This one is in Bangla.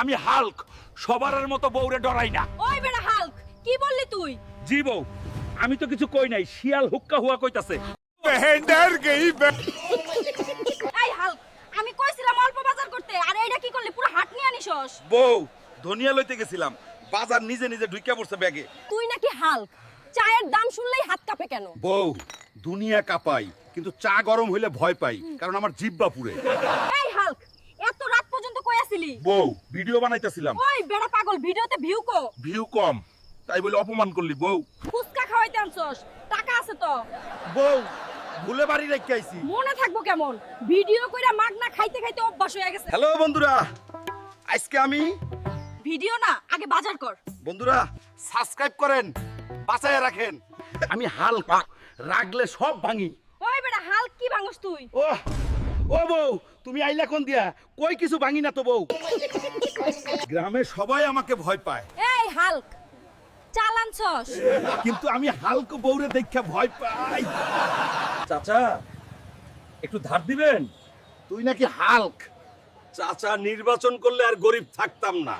আমি হাল্ক। সবার মতো বউরে ডরাই না। ওই বেটা হাল্ক কি বললি তুই? জি বউ আমি তো কিছু কই নাই শিয়াল হুক্কা হুয়া কইতাছে। এই হাল্ক আমি কইছিলাম অল্প বাজার করতে আর এইটা কি করলি? পুরো হাট নিয়ে আনিসস? বউ ধনিয়া লইতে গেছিলাম বাজার নিজে নিজে ঢুকিয়া পড়ছে ব্যাগে। তুই নাকি হাল্ক চায়ের দাম শুনলেই হাত কাঁপে কেন? বউ দুনিয়া কাঁপাই কিন্তু চা গরম হইলে ভয় পাই কারণ আমার জিব্বা এই রাত বউ ভিডিও বানাইতেছিলাম। ওই বেড়া পাগল ভিডিওতে ভিউ কো। ভিউ কম। তাই বলে অপমান করলি বউ। ফুচকা খাওয়াইতে আনছস টাকা আছে তো। বউ ভুলে বাড়ি রেখে আইছি। মনে থাকব কেমন? ভিডিও কইরা মাগনা খাইতে খাইতে অভ্যাস হয়ে গেছে। হ্যালো বন্ধুরা। আজকে আমি ভিডিও না আগে বাজার কর। বন্ধুরা সাবস্ক্রাইব করেন বাঁচায় রাখেন। আমি হালকা রাগলে সব ভাঙি। ওই বেটা হাল্ক কি ভাঙস তুই? ও ও বউ তুমি আইলা কোন দিয়া? কই কিছু ভাঙি না তো বউ? গ্রামে সবাই আমাকে ভয় পায়। এই হাল্ক চাল আনছস? কিন্তু আমি হালক বউরে দেখা ভয় পাই। চাচা একটু ধার দিবেন? তুই নাকি হাল্ক? চাচা নির্বাচন করলে আর গরিব থাকতাম না।